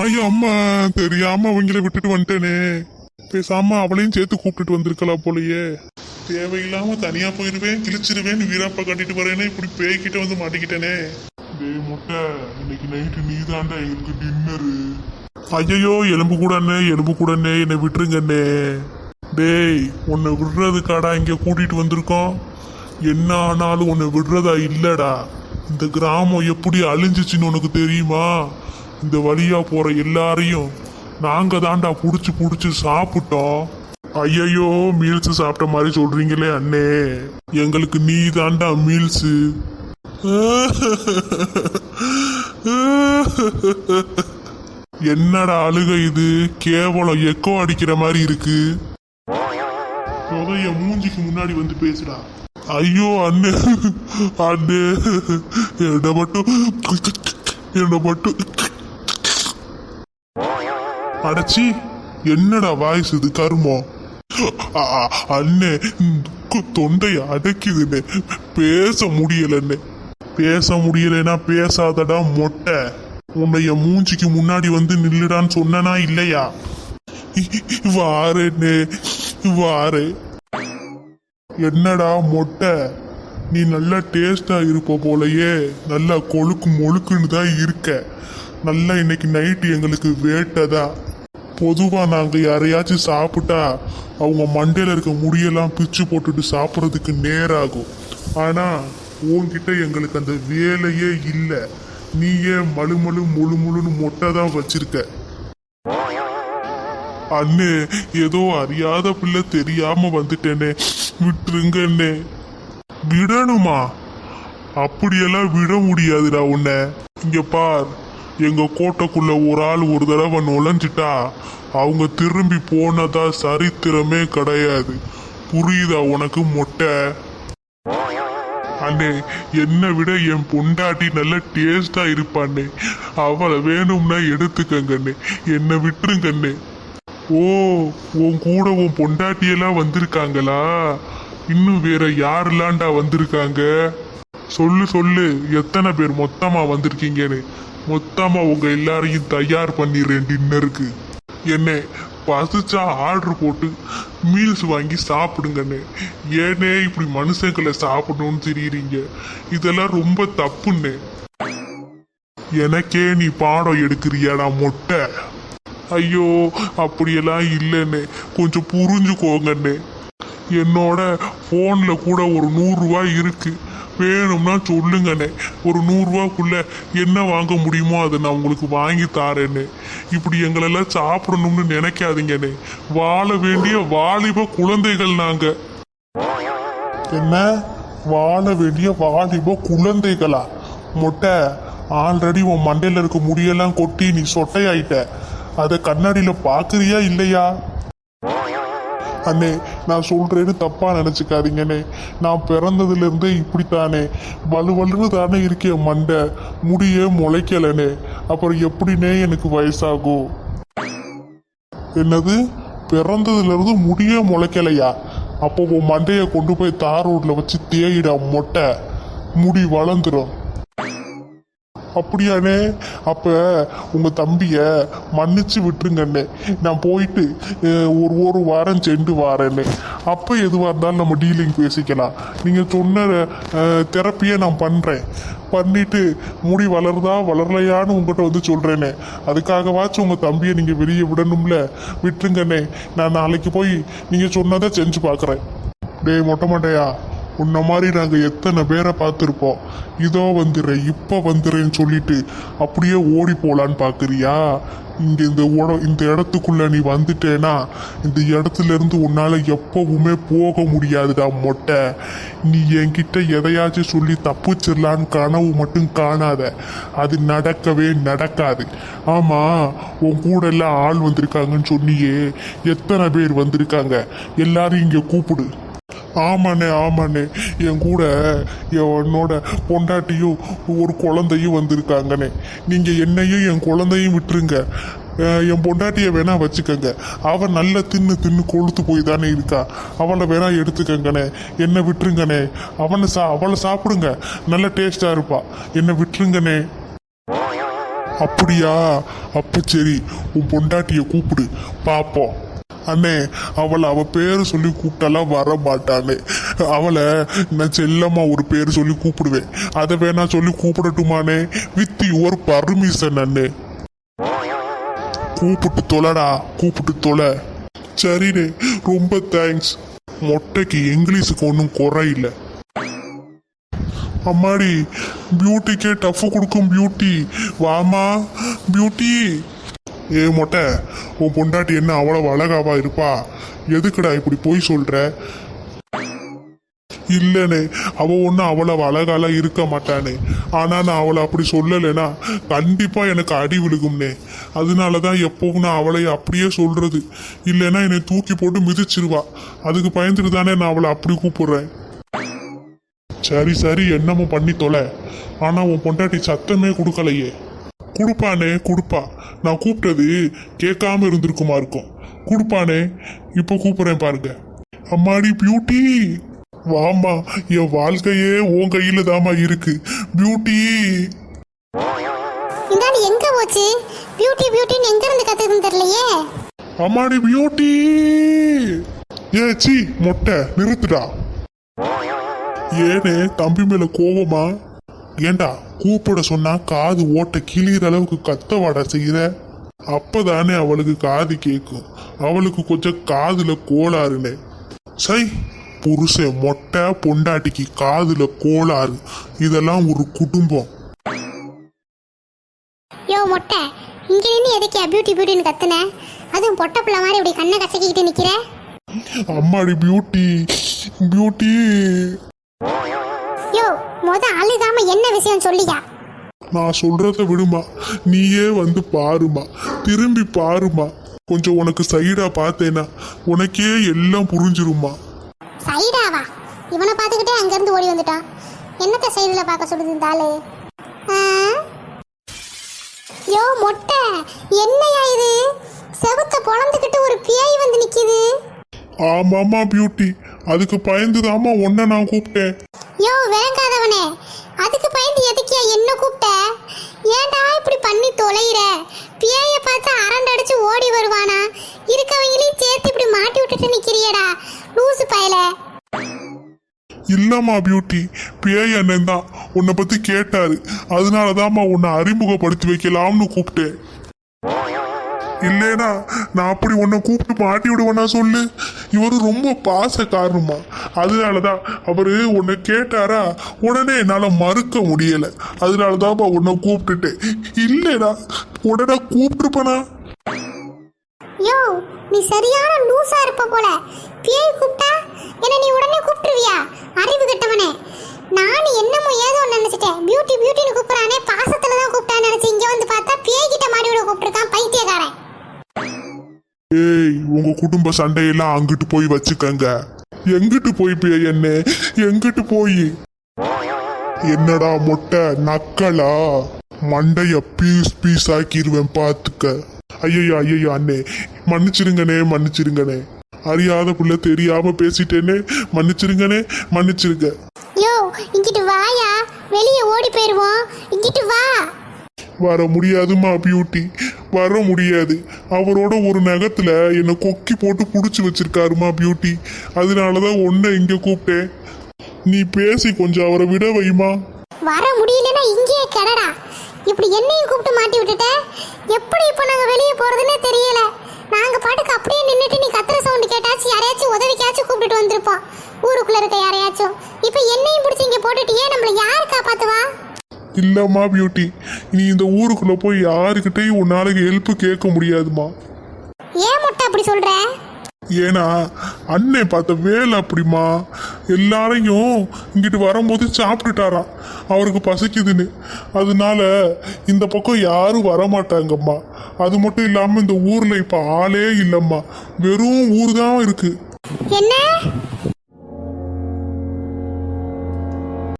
ஐயோ அம்மா தெரியாம அவங்கள விட்டுட்டு வந்துட்டேனே. பேசாம அவளையும் சேர்த்து கூப்பிட்டுட்டு வந்திருக்கலாம் போலயே. தேவையில்லாம தனியா போயிருவேன் கிழிச்சிருவேன் வீராப்பா கட்டிட்டு வரேனே இப்படி பேய்கிட்ட வந்து மாட்டிக்கிட்டேனே. டேய் முட்டை இன்னைக்கு நைட்டு நீ தாண்டா எங்களுக்கு டின்னரு ஐயோ எலும்பு கூடண்ணே எலும்பு கூடண்ணே என்னை விட்டுருங்கண்ணே டேய் உன்னை விடுறதுக்காடா இங்க கூட்டிட்டு வந்திருக்கோம். என்ன ஆனாலும் உன்னை விடுறதா இல்லடா. இந்த கிராமம் எப்படி அழிஞ்சிச்சுன்னு உனக்கு தெரியுமா? இந்த வழியா போற எல்லாரையும் நாங்க தாண்டா புடிச்சு புடிச்சு சாப்பிட்டோம். ஐயையோ மீல்ஸ் சாப்பிட்ட மாதிரி சொல்றீங்களே அண்ணே. எங்களுக்கு நீ தாண்டா மீல்ஸ் என்னடா அழுக இது? கேவலம் எக்கோ அடிக்கிற மாதிரி இருக்கு. தொகைய மூஞ்சிக்கு முன்னாடி வந்து பேசுடா. ஐயோ அண்ணே. அண்ணே. என்ன மட்டும் என்ன மட்டும் அடைச்சி என்னடா வாய்ஸ் இது கருமம் அண்ணே கு- தொண்டைய பேச முடியலன்னு பேச முடியலைன்னா பேசாதடா மொட்டை. உன்னைய மூஞ்சிக்கு முன்னாடி வந்து நில்லுடான்னு சொன்னனா இல்லையா? வாரேண்ணே வாரே. என்னடா மொட்டை? நீ நல்லா டேஸ்டா இருப்ப போலயே. நல்லா கொழுக்கு மொழுக்குன்னு தான் இருக்க. நல்லா இன்னைக்கு நைட்டு எங்களுக்கு வேட்டதா பொதுவா நாங்க யாரையாச்சும் சாப்பிட்டா அவங்க மண்டையில இருக்க முடியெல்லாம் பிச்சு போட்டுட்டு சாப்பிட்றதுக்கு நேராகும். ஆனா உன்கிட்ட எங்களுக்கு அந்த வேலையே இல்லை. நீயே மழுமழு முழு முழுன்னு மொட்டை தான் வச்சிருக்க. அண்ணே ஏதோ அறியாத பிள்ளை தெரியாம வந்துட்டேனே. விட்டுருங்கண்ணே. விடணுமா? அப்படியெல்லாம் விட முடியாதுடா உன்னை. இங்க பார். எங்க கோட்டைக்குள்ள ஒரு ஆள் ஒரு தடவை நுழைஞ்சிட்டா அவங்க திரும்பி போனதா சரித்திரமே கிடையாது. புரியுதா உனக்கு மொட்டை? அண்ணே என்னை விட என் பொண்டாட்டி நல்ல டேஸ்டா இருப்பாண்ணே. அவளை வேணும்னா எடுத்துக்கங்கண்ணே என்னை விட்டுருங்கண்ணே ஓ உன் கூட உன் பொண்டாட்டியெல்லாம் வந்திருக்காங்களா? இன்னும் வேற யாரெல்லாம்டா வந்திருக்காங்க? சொல்லு சொல்லு எத்தனை பேர் மொத்தமா வந்திருக்கீங்கன்னு. மொத்தமா உங்க எல்லாரையும் தயார் பண்ணிடுறேன் டின்னருக்கு. என்ன பசிச்சா ஆர்டர் போட்டு மீல்ஸ் வாங்கி சாப்பிடுங்கண்ணே. ஏனே இப்படி மனுஷங்களை சாப்பிடணும்னு தெரியுறீங்க. இதெல்லாம் ரொம்ப தப்புண்ணே. எனக்கே நீ பாடம் எடுக்கிறியாடா மொட்டை. ஐயோ அப்படியெல்லாம் இல்லைண்ணே. கொஞ்சம் புரிஞ்சுக்கோங்கண்ணே. என்னோட ஃபோனில் கூட ஒரு நூறுரூவா இருக்குது வேணும்னா சொல்லுங்கண்ணே. ஒரு நூறுரூவாக்குள்ள என்ன வாங்க முடியுமோ அதை நான் உங்களுக்கு வாங்கி தாரேன்னு இப்படி எங்களெல்லாம் சாப்பிடணும்னு நினைக்காதீங்கண்ணே. வாழ வேண்டிய வாலிப குழந்தைகள் நாங்கள் என்ன? வாழ வேண்டிய வாலிப குழந்தைகளா? மொட்டை ஆல்ரெடி உன் மண்டையில் இருக்க முடியெல்லாம் கொட்டி நீ சொட்டையாயிட்ட. அதை கண்ணாடியில் பார்க்குறியா இல்லையா? அண்ணே நான் சொல்கிறேன்னு தப்பாக நினச்சிக்காதீங்கண்ணே. நான் பிறந்ததுலேருந்தே இப்படித்தானே. வலுவலுன்னு தானே இருக்கேன் மண்டை. முடியே முளைக்கலனே அப்புறம் எப்படினே எனக்கு வயசாகும் என்னது? பிறந்ததுலேருந்து முடியே முளைக்கலையா? அப்போ உன் மண்டையை கொண்டு போய் தார் ரோட்டில் வச்சு தேயிடா மொட்டை. முடி வளர்ந்துடும் அப்படியானே அப்போ உங்கள் தம்பியை மன்னிச்சு விட்டுருங்கண்ணே. நான் போயிட்டு ஒரு ஒரு வாரம் சென்று வாரேன்னு அப்போ எதுவாக இருந்தாலும் நம்ம டீலிங் பேசிக்கலாம். நீங்கள் சொன்ன தெரப்பியை நான் பண்ணுறேன் பண்ணிட்டு முடி வளருதா வளரலையான்னு உங்கள்கிட்ட வந்து சொல்கிறேனே அதுக்காகவாச்சும் உங்கள் தம்பியை நீங்கள் வெளியே விடணும்ல. விட்டுருங்கண்ணே. நான் நாளைக்கு போய் நீங்கள் சொன்னதை செஞ்சு பார்க்குறேன் டேய் மொட்டை மாட்டையா? உன்ன மாதிரி நாங்கள் எத்தனை பேரை பார்த்துருப்போம்? இதோ வந்துடுறேன் இப்போ வந்துடுறேன்னு சொல்லிட்டு அப்படியே ஓடி போகலான்னு பார்க்குறியா? இங்கே இந்த உட இந்த இடத்துக்குள்ளே நீ வந்துட்டேனா? இந்த இடத்துல இருந்து எப்போவுமே போக முடியாதுடா மொட்டை. நீ என்கிட்ட எதையாச்சும் சொல்லி தப்பிச்சிடலான்னு கனவு மட்டும் காணாத. அது நடக்கவே நடக்காது. ஆமாம் உன் கூட எல்லாம் ஆள் வந்திருக்காங்கன்னு சொன்னியே. எத்தனை பேர் வந்திருக்காங்க? எல்லாரும் இங்கே கூப்பிடு. ஆமாண்ணே ஆமாண்ணே. என் கூட என்னோட பொண்டாட்டியும் ஒரு குழந்தையும் வந்திருக்காங்கண்ணே. நீங்கள் என்னையும் என் குழந்தையும் விட்டுருங்க. என் பொண்டாட்டியை வேணா வச்சுக்கோங்க. அவன் நல்ல தின்னு தின்னு கொழுத்து போய் தானே இருக்கா. அவளை வேணா எடுத்துக்கங்கண்ணே. என்னை விட்டுருங்கண்ணே. அவனை சா அவளை சாப்பிடுங்க. நல்ல டேஸ்டாக இருப்பா. என்னை விட்டுருங்கண்ணே. அப்படியா? அப்போ சரி உன் பொண்டாட்டியை கூப்பிடு. பார்ப்போம் அண்ணே அவளை அவள் பேர் சொல்லி கூப்பிட்டாலாம் வர மாட்டானே அவளை நான் செல்லம்மா ஒரு பேர் சொல்லி கூப்பிடுவேன். அதை வேணா சொல்லி கூப்பிடட்டுமானே வித் யுவர் பர்மிஷன் அண்ணே. கூப்பிட்டு தொலைடா கூப்பிட்டு தொலை. சரிண்ணே ரொம்ப தேங்க்ஸ் மொட்டைக்கு இங்கிலீஷுக்கு ஒன்றும் குறையில்ல அம்மாடி பியூட்டிக்கே டஃப் கொடுக்கும் பியூட்டி வாமா பியூட்டி ஏ மொட்டை உன் பொண்டாட்டி என்ன அவ்வளவு அழகாவா இருப்பா? எதுக்குடா இப்படி போய் சொல்ற? இல்லனே அவ ஒன்றும் அவ்வளவு அழகாலாம் இருக்க மாட்டானே. ஆனா நான் அவளை அப்படி சொல்லலைனா கண்டிப்பா எனக்கு அடி விழுகும்னே. அதனால தான் எப்பவும் நான் அவளை அப்படியே சொல்றது. இல்லைன்னா என்னை தூக்கி போட்டு மிதிச்சிருவா. அதுக்கு பயந்துட்டு தானே நான் அவளை அப்படி கூப்பிடுறேன். சரி சரி என்னமோ பண்ணி தொலை. ஆனா உன் பொண்டாட்டி சத்தமே கொடுக்கலையே. கொடுப்பானே கொடுப்பா. நான் கூப்பிட்டது கேட்காம இருந்திருக்குமா இருக்கும். கொடுப்பானே இப்போ கூப்பிடுறேன் பாருங்க. அம்மாடி பியூட்டி வாமா என் வாழ்க்கையே உன் கையில தாமா இருக்கு. பியூட்டி இந்த ஆள் எங்க போச்சு? பியூட்டி பியூட்டின்னு எங்க இருந்து கத்துக்குன்னு தெரியலையே. அம்மாடி பியூட்டி ஏ சி மொட்டை நிறுத்துடா. ஏனே தம்பி மேல கோவமா? ஏண்டா கூப்பிட சொன்னா காது ஓட்ட கிளியிற அளவுக்கு கத்த வாடா செய்யற அப்பதானே அவளுக்கு காது கேட்கும் அவளுக்கு கொஞ்சம் காதுல கோளாறுனே. சை புருஷன் மொட்டை பொண்டாட்டிக்கு காதுல கோளாறு. இதெல்லாம் ஒரு குடும்பம். யோ மொட்டை இங்க நின்று எதுக்கு பியூட்டி பியூட்டின்னு கத்துன? அதுவும் பொட்டை பிள்ளை மாதிரி இப்படி கண்ணை கசக்கிக்கிட்டு நிக்கிற? அம்மாடி பியூட்டி பியூட்டி யோ முத அழுகாம என்ன விஷயம் சொல்லியா? நான் சொல்றத விடுமா. நீயே வந்து பாருமா. திரும்பி பாருமா. கொஞ்சம் உனக்கு சைடா பார்த்தேனா உனக்கே எல்லாம் புரிஞ்சிருமா. சைடாவா? இவனை பார்த்துக்கிட்டே அங்கிருந்து ஓடி வந்துட்டான். என்னத்த சைடுல பார்க்க சொல்லுது இந்த ஆளு? யோ மொட்டை. என்னையா இது? செவுத்த பொழந்துக்கிட்டு ஒரு பேய் வந்து நிக்குது. ஆமாமா பியூட்டி அதுக்கு பயந்துதாம்மா உன்னை நான் கூப்பிட்டேன். யோ வேங்காதவனே அதுக்கு பயந்து எதுக்கியா என்ன கூப்பிட்ட? ஏன்டா இப்படி பண்ணி தொலைகிற பியைய பார்த்து அரண்டடிச்சு ஓடி வருவானா? இருக்கவங்களையும் சேர்த்து இப்படி மாட்டி விட்டுட்டு நிக்கிறியடா லூசு பயல. இல்லம்மா பியூட்டி பேய் அண்ணன் தான் உன்னை பத்தி கேட்டாரு. அதனாலதாம்மா உன்னை அறிமுகப்படுத்தி வைக்கலாம்னு கூப்பிட்டேன். இல்லைனா நான் அப்படி உன்னை கூப்பிட்டு மாட்டி விடுவேனா சொல்லு. இவர் ரொம்ப பாச காரணமா அதனாலதான் அவர் உன்னை கேட்டாரா உடனே என்னால் மறுக்க முடியல. அதனாலதான்ப்பா உன்னை கூப்பிட்டுட்டேன். இல்லைடா உடனே கூப்பிட்டுருப்பனா? யோ நீ சரியான லூசா இருப்ப போல. பேய் கூப்பிட்டா என்ன நீ உடனே கூப்பிட்டுருவியா? அறிவு கெட்டவனே. நான் என்னமோ ஏதோ நினைச்சிட்டேன். பியூட்டி பியூட்டின்னு கூப்பிடறானே பாசத்துல தான் கூப்பிட்டான்னு நினைச்சு இங்க வந்து பார்த்தா பேய் கிட்ட மாடி விட கூப்பிட்டுருக்கான் பைத்தியக்காரன் ஏய் உங்க குடும்ப சண்டையெல்லாம் அங்கிட்டு போய் வச்சுக்கங்க. எங்கிட்டு போய் பேய் என்ன? எங்கிட்டு போய்? என்னடா மொட்டை நக்கலா? மண்டைய பீஸ் பீஸ் ஆக்கிருவேன் பாத்துக்க. ஐயோ ஐயோ அண்ணே. மன்னிச்சிருங்கண்ணே மன்னிச்சிருங்கண்ணே. அறியாத புள்ள தெரியாம பேசிட்டேனே. மன்னிச்சிருங்கண்ணே மன்னிச்சிருங்க. யோ இங்கிட்டு வாயா. வெளியே ஓடி போயிருவோம். இங்கிட்டு வா. வர முடியாதுமா பியூட்டி. வர முடியாது. அவரோட ஒரு நகத்துல என்னை கொக்கி போட்டு புடிச்சு வச்சிருக்காருமா பியூட்டி அதனாலதான் உன்னை இங்க கூப்பிட்டேன். நீ பேசி கொஞ்சம் அவரை விட வைமா. வர முடியலன்னா இங்கேயே கிடடா. இப்படி என்னையும் கூப்பிட்டு மாட்டி விட்டுட்ட? எப்படி இப்போ நாங்க வெளியே போறதுன்னே தெரியல. நாங்க பாட்டுக்கு அப்படியே நின்னுட்டு நீ கத்துற சவுண்ட் கேட்டாச்சும் யாரையாச்சும் உதவிக்காச்சும் கூப்பிட்டுட்டு வந்திருப்போம். ஊருக்குள்ள இருக்க யாரையாச்சும். இப்போ என்னையும் பிடிச்சி இங்க போட்டுட்டியே நம்மள யார் காப்பாத்துவா? இல்லம்மா பியூட்டி நீ இந்த ஊருக்குள்ள போய் யாருக்கிட்டையும் உன்னால ஹெல்ப் கேட்க முடியாதுமா. ஏன் முட்டை அப்படி சொல்ற? ஏன்னா அண்ணன் பார்த்த வேலை அப்படிமா எல்லாரையும் இங்கிட்டு வரும்போது சாப்பிட்டுட்டாராம். அவருக்கு பசிக்குதுன்னு. அதனால இந்த பக்கம் யாரும் வரமாட்டாங்கம்மா. அது மட்டும் இல்லாம இந்த ஊர்ல இப்ப ஆளே இல்லம்மா. வெறும் ஊர் தான் இருக்கு. என்ன?